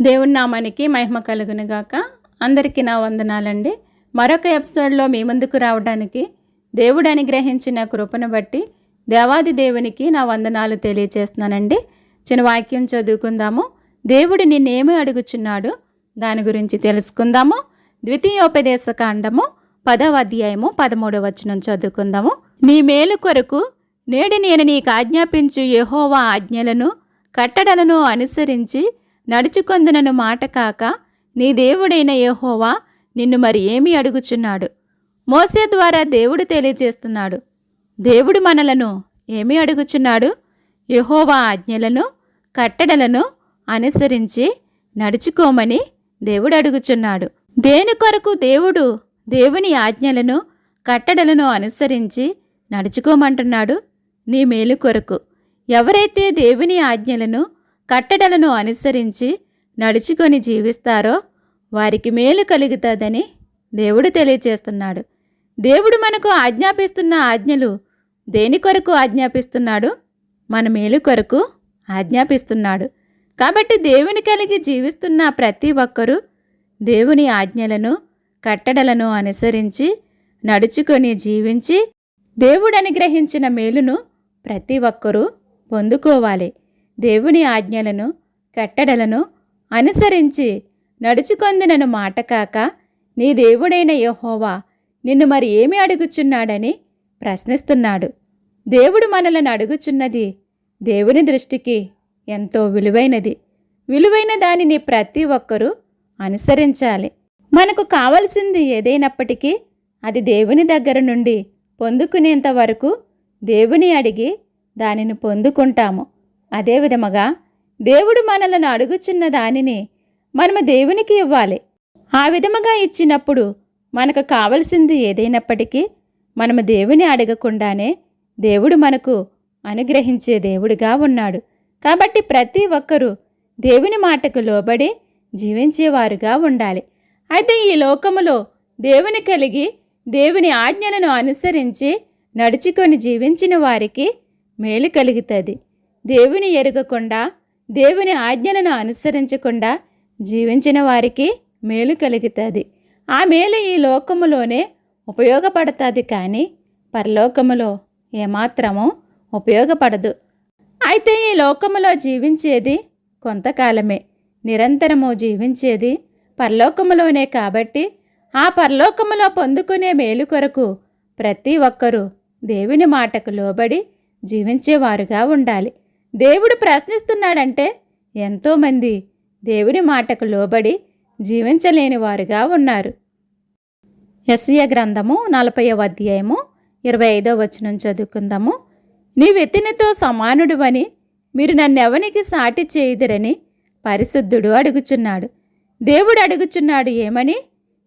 దేవుని నామానికి మహిమ కలుగునుగాక అందరికీ నా వందనాలండి. మరొక ఎపిసోడ్లో మీ ముందుకు రావడానికి దేవుడు అనుగ్రహించిన కృపను బట్టి దేవాది దేవునికి నా వందనాలు తెలియచేస్తున్నానండి. చిన్న వాక్యం చదువుకుందాము. దేవుడు నిన్నేమి అడుగుచున్నాడు? దాని గురించి తెలుసుకుందాము. ద్వితీయోపదేశ కాండము పదవ అధ్యాయము పదమూడవ వచనం చదువుకుందాము. నీ మేలు కొరకు నేడు నేను నీకు ఆజ్ఞాపించు యహోవా ఆజ్ఞలను కట్టడలను అనుసరించి నడుచుకొందునను మాట కాక నీ దేవుడైన యహోవా నిన్ను మరి ఏమి అడుగుచున్నాడు? మోసే ద్వారా దేవుడు తెలియజేస్తున్నాడు దేవుడు మనలను ఏమి అడుగుచున్నాడు? యహోవా ఆజ్ఞలను కట్టడలను అనుసరించి నడుచుకోమని దేవుడు అడుగుచున్నాడు. దేని కొరకు దేవుడు దేవుని ఆజ్ఞలను కట్టడలను అనుసరించి నడుచుకోమంటున్నాడు? నీ మేలు కొరకు. ఎవరైతే దేవుని ఆజ్ఞలను కట్టడలను అనుసరించి నడుచుకొని జీవిస్తారో వారికి మేలు కలుగుతుందని దేవుడు తెలియచేస్తున్నాడు. దేవుడు మనకు ఆజ్ఞాపిస్తున్న ఆజ్ఞలు దేని కొరకు ఆజ్ఞాపిస్తున్నాడు? మన మేలు కొరకు ఆజ్ఞాపిస్తున్నాడు. కాబట్టి దేవుని కలిగి జీవిస్తున్న ప్రతి ఒక్కరూ దేవుని ఆజ్ఞలను కట్టడలను అనుసరించి నడుచుకొని జీవించి దేవుడు అనుగ్రహించిన మేలును ప్రతి ఒక్కరూ పొందుకోవాలి. దేవుని ఆజ్ఞలను కట్టడలను అనుసరించి నడుచుకొందినను మాట కాక నీ దేవుడైన యహోవా నిన్ను మరి ఏమి అడుగుచున్నాడని ప్రశ్నిస్తున్నాడు. దేవుడు మనలను అడుగుచున్నది దేవుని దృష్టికి ఎంతో విలువైనది. విలువైన దానిని ప్రతి ఒక్కరూ అనుసరించాలి. మనకు కావలసింది ఏదైనప్పటికీ అది దేవుని దగ్గర నుండి పొందుకునేంత వరకు దేవుని అడిగి దానిని పొందుకుంటాము. అదే విధముగా దేవుడు మనలను అడుగుచున్న దానిని మనము దేవునికి ఇవ్వాలి. ఆ విధముగా ఇచ్చినప్పుడు మనకు కావలసింది ఏదైనప్పటికీ మనము దేవుని అడగకుండానే దేవుడు మనకు అనుగ్రహించే దేవుడిగా ఉన్నాడు. కాబట్టి ప్రతి ఒక్కరూ దేవుని మాటకు లోబడి జీవించేవారుగా ఉండాలి. అయితే ఈ లోకములో దేవుని కలిగి దేవుని ఆజ్ఞలను అనుసరించి నడుచుకొని జీవించిన వారికి మేలు కలుగుతుంది. దేవుని ఎరగకుండా దేవుని ఆజ్ఞలను అనుసరించకుండా జీవించిన వారికి మేలు కలుగుతుంది. ఆ మేలు ఈ లోకములోనే ఉపయోగపడుతుంది కానీ పరలోకములో ఏమాత్రమో ఉపయోగపడదు. అయితే ఈ లోకములో జీవించేది కొంతకాలమే. నిరంతరము జీవించేది పరలోకములోనే కాబట్టి ఆ పరలోకములో పొందుకునే మేలు కొరకు ప్రతి ఒక్కరూ దేవుని మాటకు లోబడి జీవించేవారుగా ఉండాలి. దేవుడు ప్రశ్నిస్తున్నాడంటే ఎంతోమంది దేవుని మాటకు లోబడి జీవించలేని వారుగా ఉన్నారు. ఎస్య గ్రంథము నలభైవ అధ్యాయము ఇరవై ఐదో వచనం చదువుకుందాము. నీవెత్తినతో సమానుడువని మీరు నన్నెవనికి సాటి చేయుదురని పరిశుద్ధుడు అడుగుచున్నాడు. దేవుడు అడుగుచున్నాడు ఏమని?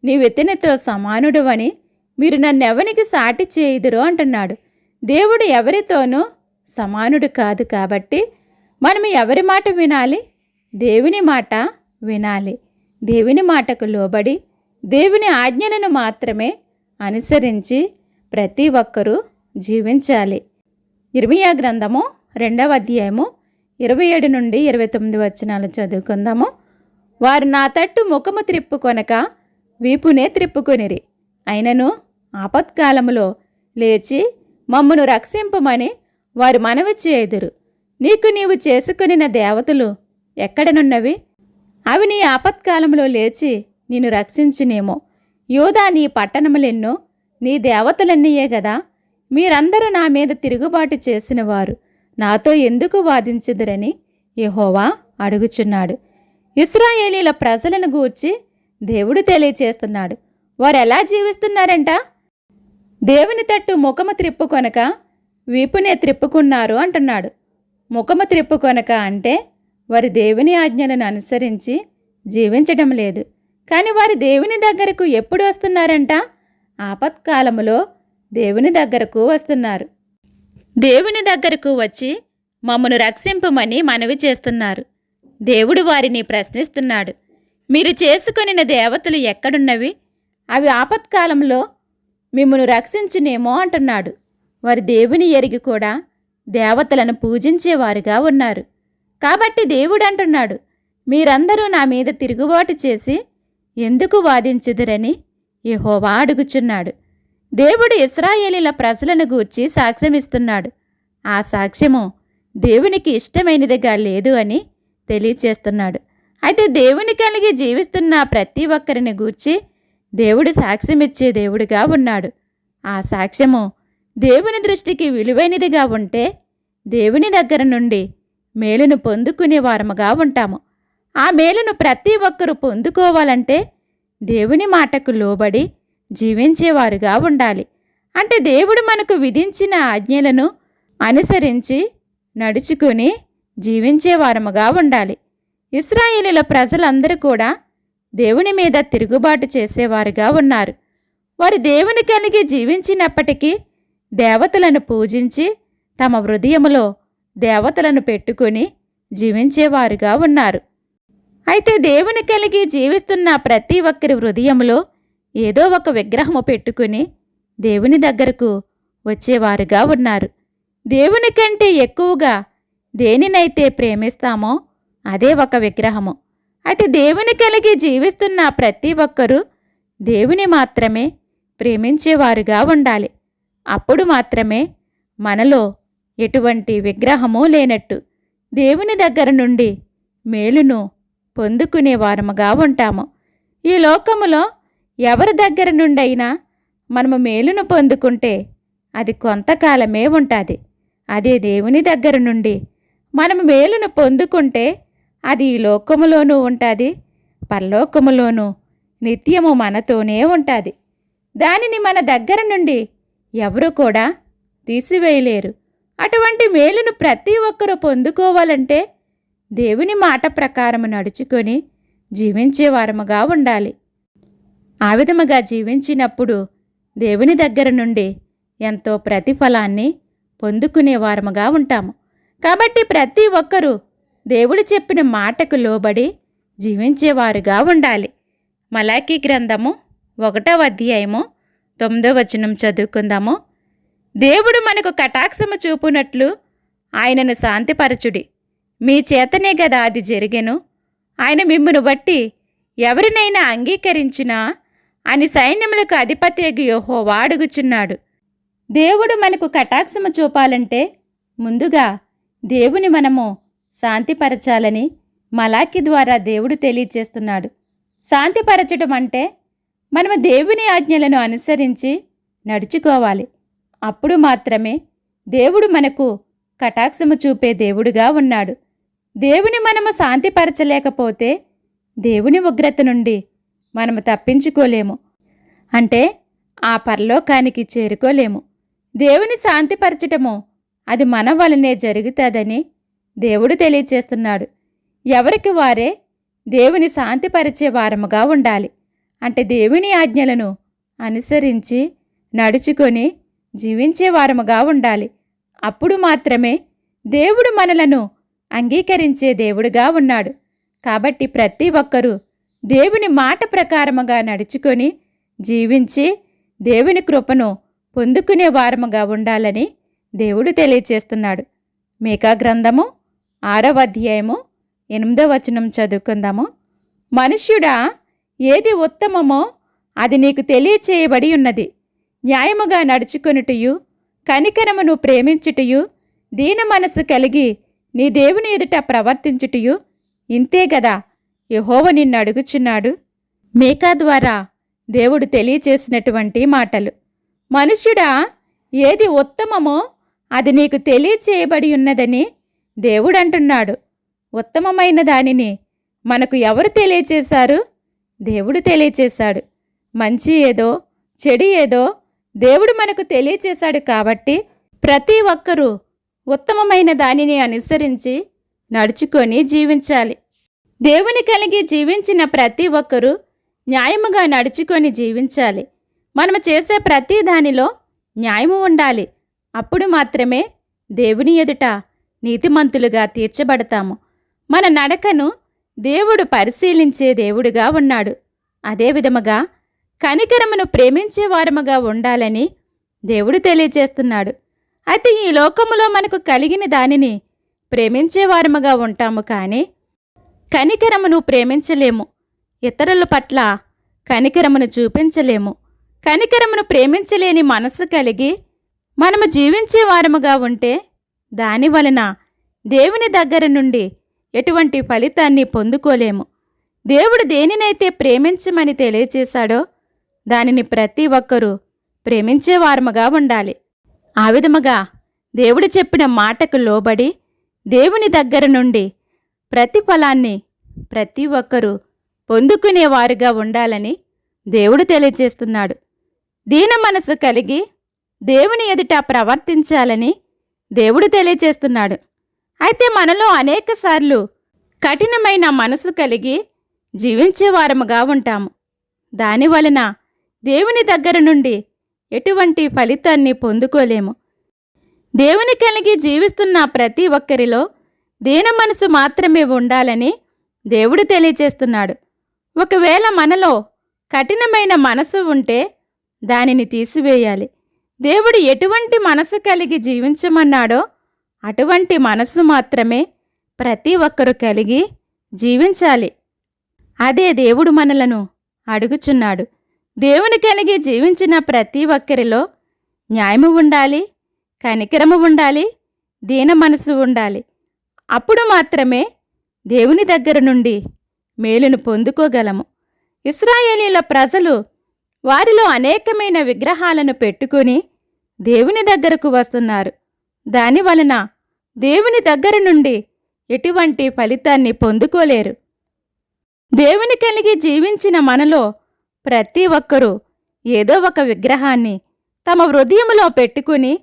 నీవెత్తినతో సమానుడువని మీరు నన్నెవనికి సాటి చేయుదురు అంటున్నాడు. దేవుడు ఎవరితోనూ సమానుడు కాదు కాబట్టి మనం ఎవరి మాట వినాలి? దేవుని మాట వినాలి. దేవుని మాటకు లోబడి దేవుని ఆజ్ఞలను మాత్రమే అనుసరించి ప్రతి ఒక్కరూ జీవించాలి. ఇర్మియా గ్రంథము రెండవ అధ్యాయము ఇరవై ఏడు నుండి ఇరవై తొమ్మిది వచనాలు చదువుకుందాము. వారు నా తట్టు ముఖము త్రిప్పుకొనక వీపునే త్రిప్పుకొనిరి. అయినను ఆపత్కాలములో లేచి మమ్మను రక్షింపమని వారు మనవి చేదురు నీకు నీవు చేసుకొనిన దేవతలు ఎక్కడనున్నవి? అవి నీ ఆపత్కాలంలో లేచి నిన్ను రక్షించునేమో. యోధా నీ పట్టణములెన్నో నీ దేవతలన్నీయే గదా. మీరందరూ నా మీద తిరుగుబాటు చేసిన వారు నాతో ఎందుకు వాదించుదురని యహోవా అడుగుచున్నాడు. ఇస్రాయేలీల ప్రజలను గూర్చి దేవుడు తెలియచేస్తున్నాడు. వారు ఎలా జీవిస్తున్నారంట? దేవుని తట్టు ముఖము త్రిప్పు కొనక వీపునే త్రిప్పుకున్నారు అంటున్నాడు. ముఖము త్రిప్పుకొనక అంటే వారి దేవుని ఆజ్ఞలను అనుసరించి జీవించడం లేదు. కానీ వారి దేవుని దగ్గరకు ఎప్పుడు వస్తున్నారంట? ఆపత్కాలములో దేవుని దగ్గరకు వస్తున్నారు. దేవుని దగ్గరకు వచ్చి మమ్మను రక్షింపమని మనవి చేస్తున్నారు. దేవుడు వారిని ప్రశ్నిస్తున్నాడు. మీరు చేసుకొనిన దేవతలు ఎక్కడున్నవి? అవి ఆపత్కాలంలో మిమ్మను రక్షించునేమో అంటున్నాడు. వారి దేవుని ఎరిగి కూడా దేవతలను పూజించేవారుగా ఉన్నారు. కాబట్టి దేవుడు అంటున్నాడు మీరందరూ నా మీద తిరుగుబాటు చేసి ఎందుకు వాదించుదురని యహోవా అడుగుచున్నాడు. దేవుడు ఇస్రాయేలీల ప్రజలను గూర్చి సాక్ష్యమిస్తున్నాడు. ఆ సాక్ష్యము దేవునికి ఇష్టమైనదిగా లేదు అని తెలియచేస్తున్నాడు. అయితే దేవుని కలిగి జీవిస్తున్న ప్రతి ఒక్కరిని గూర్చి దేవుడు సాక్ష్యమిచ్చే దేవుడుగా ఉన్నాడు. ఆ సాక్ష్యము దేవుని దృష్టికి విలువైనదిగా ఉంటే దేవుని దగ్గర నుండి మేలును పొందుకునే వారముగా ఉంటాము. ఆ మేలును ప్రతి ఒక్కరూ పొందుకోవాలంటే దేవుని మాటకు లోబడి జీవించేవారుగా ఉండాలి. అంటే దేవుడు మనకు విధించిన ఆజ్ఞలను అనుసరించి నడుచుకుని జీవించేవారముగా ఉండాలి. ఇస్రాయేలుల ప్రజలందరూ కూడా దేవుని మీద తిరుగుబాటు చేసేవారుగా ఉన్నారు. వారు దేవుని కలిగి జీవించినప్పటికీ దేవతలను పూజించి తమ హృదయములో దేవతలను పెట్టుకొని జీవించేవారుగా ఉన్నారు. అయితే దేవుని కలిగి జీవిస్తున్న ప్రతి ఒక్కరి హృదయంలో ఏదో ఒక విగ్రహము పెట్టుకుని దేవుని దగ్గరకు వచ్చేవారుగా ఉన్నారు. దేవుని కంటే ఎక్కువగా దేనినైతే ప్రేమిస్తామో అదే ఒక విగ్రహము. అయితే దేవుని కలిగి జీవిస్తున్న ప్రతి ఒక్కరూ దేవుని మాత్రమే ప్రేమించేవారుగా ఉండాలి. అప్పుడు మాత్రమే మనలో ఎటువంటి విగ్రహము లేనట్టు దేవుని దగ్గర నుండి మేలును పొందుకునే వారముగా ఉంటాము. ఈ లోకములో ఎవరి దగ్గర నుండైనా మనము మేలును పొందుకుంటే అది కొంతకాలమే ఉంటుంది. అదే దేవుని దగ్గర నుండి మనం మేలును పొందుకుంటే అది ఈ లోకములోనూ ఉంటుంది పరలోకములోనూ నిత్యము మనతోనే ఉంటుంది. దానిని మన దగ్గర నుండి ఎవరు కూడా తీసివేయలేరు. అటువంటి మేలును ప్రతి ఒక్కరూ పొందుకోవాలంటే దేవుని మాట ప్రకారము నడుచుకొని జీవించేవారముగా ఉండాలి. ఆ విధముగా జీవించినప్పుడు దేవుని దగ్గర నుండి ఎంతో ప్రతిఫలాన్ని పొందుకునేవారముగా ఉంటాము. కాబట్టి ప్రతి ఒక్కరూ దేవుడు చెప్పిన మాటకు లోబడి జీవించేవారుగా ఉండాలి. మలాఖీ గ్రంథము ఒకటవ అధ్యాయము తొమ్మిదో వచనం చదువుకుందాము. దేవుడు మనకు కటాక్షము చూపునట్లు ఆయనను శాంతిపరచుడి. మీ చేతనే గదా అది జరిగెను. ఆయన మిమ్మను బట్టి ఎవరినైనా అంగీకరించినా అని సైన్యములకు అధిపతి యోహో వాడుగుచున్నాడు దేవుడు మనకు కటాక్షము చూపాలంటే ముందుగా దేవుని మనము శాంతిపరచాలని మలాకి ద్వారా దేవుడు తెలియచేస్తున్నాడు. శాంతిపరచడం అంటే మనము దేవుని ఆజ్ఞలను అనుసరించి నడుచుకోవాలి. అప్పుడు మాత్రమే దేవుడు మనకు కటాక్షము చూపే దేవుడుగా ఉన్నాడు. దేవుని మనము శాంతిపరచలేకపోతే దేవుని ఉగ్రత నుండి మనము తప్పించుకోలేము. అంటే ఆ పరలోకానికి చేరుకోలేము. దేవుని శాంతిపరచటము అది మన వలనే జరుగుతుందని దేవుడు తెలియచేస్తున్నాడు. ఎవరికి వారే దేవుని శాంతిపరిచే వారముగా ఉండాలి. అంటే దేవుని ఆజ్ఞలను అనుసరించి నడుచుకొని జీవించే వారముగా ఉండాలి. అప్పుడు మాత్రమే దేవుడు మనలను అంగీకరించే దేవుడుగా ఉన్నాడు. కాబట్టి ప్రతి ఒక్కరూ దేవుని మాట ప్రకారముగా నడుచుకొని జీవించి దేవుని కృపను పొందుకునే వారముగా ఉండాలని దేవుడు తెలియచేస్తున్నాడు. మేకా గ్రంథము ఆరవ అధ్యాయము ఎనిమిదవ వచనం చదువుకుందాము. మనుష్యుడా ఏది ఉత్తమమో అది నీకు తెలియచేయబడి ఉన్నది. న్యాయముగా నడుచుకొనుటయు కనికరమును ప్రేమించుటయు దీన మనసు కలిగి నీ దేవుని ఎదుట ప్రవర్తించుటయు ఇంతే గదా? యహోవ నిన్ను అడుగుచున్నాడు. మేకా ద్వారా దేవుడు తెలియచేసినటువంటి మాటలు. మనుష్యుడా ఏది ఉత్తమమో అది నీకు తెలియచేయబడి ఉన్నదని దేవుడంటున్నాడు ఉత్తమమైన దానిని మనకు ఎవరు తెలియచేశారు? దేవుడు తెలియచేశాడు. మంచి ఏదో చెడు ఏదో దేవుడు మనకు తెలియచేశాడు కాబట్టి ప్రతి ఒక్కరూ ఉత్తమమైన దానిని అనుసరించి నడుచుకొని జీవించాలి. దేవుని కలిగి జీవించిన ప్రతి ఒక్కరూ న్యాయముగా నడుచుకొని జీవించాలి. మనము చేసే ప్రతి దానిలో న్యాయము ఉండాలి. అప్పుడు మాత్రమే దేవుని ఎదుట నీతిమంతులుగా తీర్చబడతాము. మన నడకను దేవుడు పరిశీలించే దేవుడుగా ఉన్నాడు. అదేవిధముగా కనికరమును ప్రేమించే వారముగా ఉండాలని దేవుడు తెలియచేస్తున్నాడు అయితే ఈ లోకములో మనకు కలిగిన దానిని ప్రేమించే వారముగా ఉంటాము కానీ కనికరమును ప్రేమించలేము. ఇతరుల పట్ల కనికరమును చూపించలేము. కనికరమును ప్రేమించలేని మనసు కలిగి మనము జీవించే వారముగా ఉంటే దాని వలన దేవుని దగ్గర నుండి ఎటువంటి ఫలితాన్ని పొందుకోలేము. దేవుడు దేనినైతే ప్రేమించమని తెలియచేశాడో దానిని ప్రతి ఒక్కరూ ప్రేమించేవారముగా ఉండాలి. ఆ విధముగా దేవుడు చెప్పిన మాటకు లోబడి దేవుని దగ్గర నుండి ప్రతిఫలాన్ని ప్రతి ఒక్కరూ పొందుకునేవారుగా ఉండాలని దేవుడు తెలియజేస్తున్నాడు దీన మనసు కలిగి దేవుని ఎదుట ప్రవర్తించాలని దేవుడు తెలియజేస్తున్నాడు అయితే మనలో అనేకసార్లు కఠినమైన మనసు కలిగి జీవించేవారముగా ఉంటాము. దానివలన దేవుని దగ్గర నుండి ఎటువంటి ఫలితాన్ని పొందుకోలేము. దేవుని కలిగి జీవిస్తున్న ప్రతి ఒక్కరిలో దీన మనసు మాత్రమే ఉండాలని దేవుడు తెలియచేస్తున్నాడు ఒకవేళ మనలో కఠినమైన మనసు ఉంటే దానిని తీసివేయాలి. దేవుడు ఎటువంటి మనసు కలిగి జీవించమన్నాడో అటువంటి మనసు మాత్రమే ప్రతి ఒక్కరూ కలిగి జీవించాలి. అదే దేవుడు మనలను అడుగుచున్నాడు. దేవుని కలిగి జీవించిన ప్రతి ఒక్కరిలో న్యాయము ఉండాలి కనికరము ఉండాలి దీన మనసు ఉండాలి. అప్పుడు మాత్రమే దేవుని దగ్గర నుండి మేలును పొందుకోగలము. ఇస్రాయేలీల ప్రజలు వారిలో అనేకమైన విగ్రహాలను పెట్టుకుని దేవుని దగ్గరకు వస్తున్నారు. దానివలన దేవుని దగ్గర నుండి ఎటువంటి ఫలితాన్ని పొందుకోలేరు. దేవుని కలిగి జీవించిన మనలో ప్రతి ఒక్కరూ ఏదో ఒక విగ్రహాన్ని తమ హృదయములో పెట్టుకుని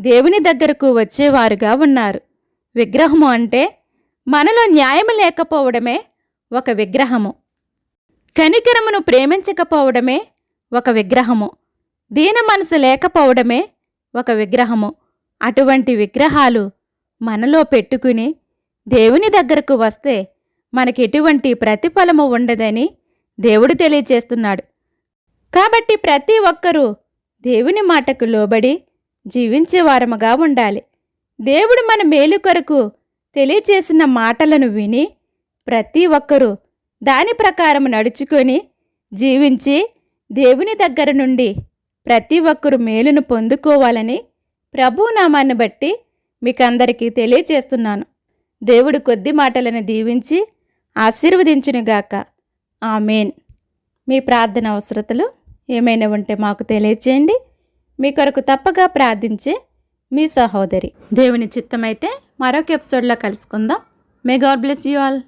దేవుని దగ్గరకు వచ్చేవారుగా ఉన్నారు. విగ్రహము అంటే మనలో న్యాయము లేకపోవడమే ఒక విగ్రహము. కనికరమును ప్రేమించకపోవడమే ఒక విగ్రహము. దీన మనసు లేకపోవడమే ఒక విగ్రహము. అటువంటి విగ్రహాలు మనలో పెట్టుకుని దేవుని దగ్గరకు వస్తే మనకి ఎటువంటి ప్రతిఫలము ఉండదని దేవుడు తెలియచేస్తున్నాడు. కాబట్టి ప్రతి ఒక్కరూ దేవుని మాటకు లోబడి జీవించేవారముగా ఉండాలి. దేవుడు మన మేలు కొరకు తెలియచేసిన మాటలను విని ప్రతి ఒక్కరూ దాని ప్రకారం నడుచుకొని జీవించి దేవుని దగ్గర నుండి ప్రతి ఒక్కరు మేలును పొందుకోవాలని ప్రభునామాన్ని బట్టి మీకందరికీ తెలియచేస్తున్నాను. దేవుడు కొద్ది మాటలను దీవించి ఆశీర్వదించునుగాక ఆమెన్. మీ ప్రార్థన అవసరతలు ఏమైనా ఉంటే మాకు తెలియచేయండి. మీ కొరకు తప్పగా ప్రార్థించే మీ సహోదరి. దేవుని చిత్తమైతే మరొక ఎపిసోడ్లో కలుసుకుందాం. May God bless you all